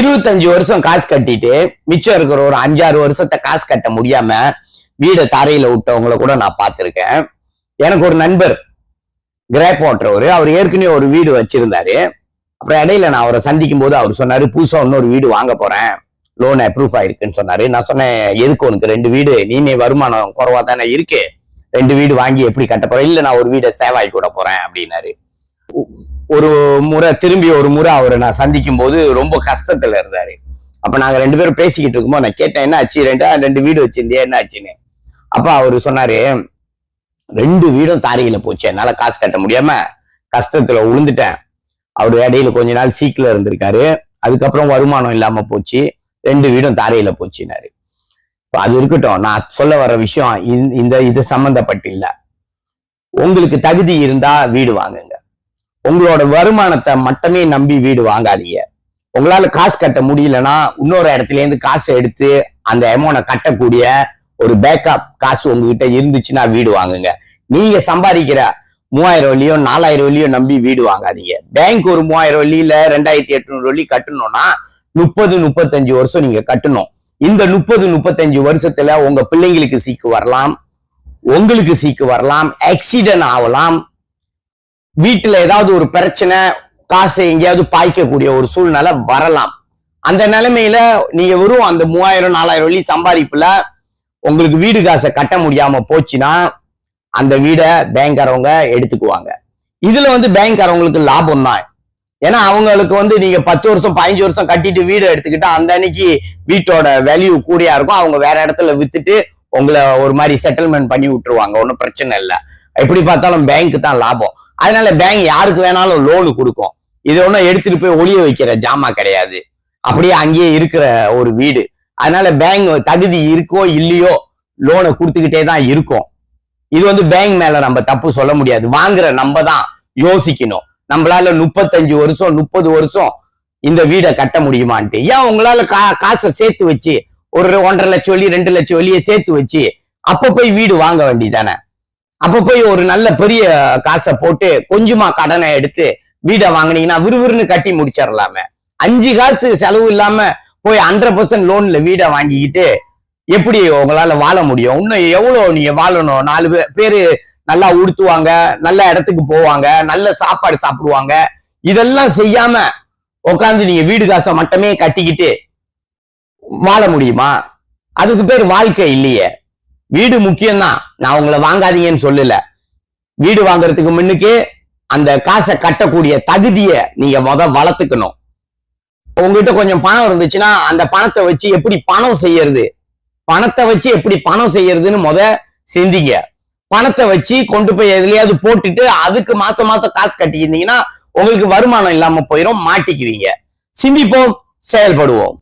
இருபத்தஞ்சு வருஷம் காசு கட்டிட்டு மிச்சம் இருக்கிற ஒரு அஞ்சாறு வருஷத்தை காசு கட்ட முடியாம வீடை தரையில விட்டவங்கள கூட நான் பார்த்துருக்கேன். எனக்கு ஒரு நண்பர் கிரேப் ஓட்டுறவர். அவர் ஏற்கனவே ஒரு வீடு வச்சிருந்தாரு. அப்புறம் இடையில நான் அவரை சந்திக்கும் போது அவர் சொன்னாரு புதுசா இன்னொரு வீடு வாங்க போறேன். லோன் அப்ரூவ் ஆயிருக்குன்னு சொன்னாரு. நான் சொன்னேன் எதுக்கு உனக்கு ரெண்டு வீடு? நீனே வருமானம் குறைவா தானே இருக்கு. ரெண்டு வீடு வாங்கி எப்படி கட்ட போறேன் இல்ல நான் ஒரு வீடை சேவாய் கூட போறேன். அப்படின்னாரு. ஒரு முறை திரும்பி ஒரு முறை அவரை நான் சந்திக்கும் போது ரொம்ப கஷ்டத்துல இருந்தாரு. அப்ப நாங்க ரெண்டு பேரும் பேசிக்கிட்டு இருக்கும்போது நான் கேட்டேன் என்ன ஆச்சு ரெண்டா ரெண்டு வீடு வச்சிருந்தியா? என்ன ஆச்சுன்னு அப்ப அவரு சொன்னாரு ரெண்டு வீடும் தாரியில போச்சு. என்னால காசு கட்ட முடியாம கஷ்டத்துல உளுந்துட்டேன். அவர் இடையில கொஞ்ச நாள் சீக்கிரம் இருந்திருக்காரு. அதுக்கப்புறம் வருமானம் இல்லாம போச்சு. ரெண்டு வீடும் தாரையில போச்சுனாரு அது இருக்கட்டும். நான் சொல்ல வர விஷயம் இந்த- இந்த இது சம்பந்தப்பட்டு இல்ல. உங்களுக்கு தகுதி இருந்தா வீடு வாங்குங்க. உங்களோட வருமானத்தை மட்டுமே நம்பி வீடு வாங்காதீங்க. உங்களால காசு கட்ட முடியலன்னா இன்னொரு இடத்துல இருந்து காசு எடுத்து அந்த அமௌண்ட கட்டக்கூடிய ஒரு பேக்கப் காசு உங்ககிட்ட இருந்துச்சுன்னா வீடு வாங்குங்க. நீங்க சம்பாதிக்கிற மூவாயிரம் வழியோ நாலாயிரம் வழியோ நம்பி வீடு வாங்காதீங்க. பேங்க் ஒரு மூவாயிரம் வழியில ரெண்டாயிரத்தி எட்நூறு வழி கட்டணும்னா முப்பது முப்பத்தஞ்சு வருஷம் நீங்க கட்டணும். இந்த முப்பது முப்பத்தஞ்சு வருஷத்துல உங்க பிள்ளைங்களுக்கு சீக்கு வரலாம் உங்களுக்கு சீக்கு வரலாம் ஆக்சிடென்ட் ஆகலாம் வீட்டுல ஏதாவது ஒரு பிரச்சனை காசு எங்கேயாவது பாய்க்கக்கூடிய ஒரு சூழ்நிலை வரலாம். அந்த நிலைமையில நீங்க வெறும் அந்த மூவாயிரம் நாலாயிரம் வழி சம்பாதிப்புல உங்களுக்கு வீடு காசை கட்ட முடியாம போச்சுன்னா அந்த வீடை பேங்க்காரவங்க எடுத்துக்குவாங்க. இதுல வந்து பேங்க்காரவங்களுக்கு லாபம் தான். ஏன்னா அவங்களுக்கு வந்து நீங்க பத்து வருஷம் பதினஞ்சு வருஷம் கட்டிட்டு வீடு எடுத்துக்கிட்டா அந்த அன்னைக்கு வீட்டோட வேல்யூ கூடியா இருக்கும். அவங்க வேற இடத்துல வித்துட்டு உங்களை ஒரு மாதிரி செட்டில்மெண்ட் பண்ணி விட்டுருவாங்க. ஒன்றும் பிரச்சனை இல்லை. எப்படி பார்த்தாலும் பேங்க் தான் லாபம். அதனால பேங்க் யாருக்கு வேணாலும் லோனு கொடுக்கும். இது ஒன்றும் எடுத்துட்டு போய் ஒளிய வைக்கிற ஜாமா கிடையாது. அப்படியே அங்கேயே இருக்கிற ஒரு வீடு. அதனால பேங்க் தகுதி இருக்கோ இல்லையோ லோனை கொடுத்துக்கிட்டே தான் இருக்கும். இது வந்து பேங்க் மேல நம்ம தப்பு சொல்ல முடியாது. வாங்குற நம்ம தான் யோசிக்கணும். நம்மளால முப்பத்தஞ்சு வருஷம் முப்பது வருஷம் இந்த வீடை கட்ட முடியுமான்ட்டு. ஏன் உங்களால கா காசை சேர்த்து வச்சு ஒரு ஒன்றரை லட்சம் வழி ரெண்டு லட்சம் வழியை சேர்த்து வச்சு அப்ப போய் வீடு வாங்க வேண்டியதானே அப்ப போய் ஒரு நல்ல பெரிய காசை போட்டு கொஞ்சமா கடனை எடுத்து வீடை வாங்கினீங்கன்னா விறுவிறுன்னு கட்டி முடிச்சிடலாமே. அஞ்சு காசு செலவு இல்லாம போய் ஹண்ட்ரட் பர்சன்ட் லோன்ல வீடை வாங்கிக்கிட்டு எப்படி உங்களால வாழ முடியும்? இன்னும் எவ்வளவு நீங்க வாழணும்? நாலு பேரு நல்லா உடுத்துவாங்க நல்ல இடத்துக்கு போவாங்க நல்ல சாப்பாடு சாப்பிடுவாங்க. இதெல்லாம் செய்யாம உட்காந்து நீங்க வீடு காசை மட்டுமே கட்டிக்கிட்டு வாழ முடியுமா? அதுக்கு பேர் வாழ்க்கை இல்லையே. வீடு முக்கியம்தான். நான் உங்களை வாங்காதீங்கன்னு சொல்லல. வீடு வாங்குறதுக்கு முன்னுக்கு அந்த காசை கட்டக்கூடிய தகுதியை நீங்க முத வளர்த்துக்கணும். உங்ககிட்ட கொஞ்சம் பணம் இருந்துச்சுன்னா அந்த பணத்தை வச்சு எப்படி பணம் செய்யறது? பணத்தை வச்சு எப்படி பணம் செய்யறதுன்னு முத சிந்திங்க. பணத்தை வச்சு கொண்டு போய் எதுலயாவது போட்டுட்டு அதுக்கு மாசம் மாசம் காசு கட்டியிருந்தீங்கன்னா உங்களுக்கு வருமானம் இல்லாம போயிடும் மாட்டிக்குவீங்க. சிந்திப்போம் செயல்படுவோம்.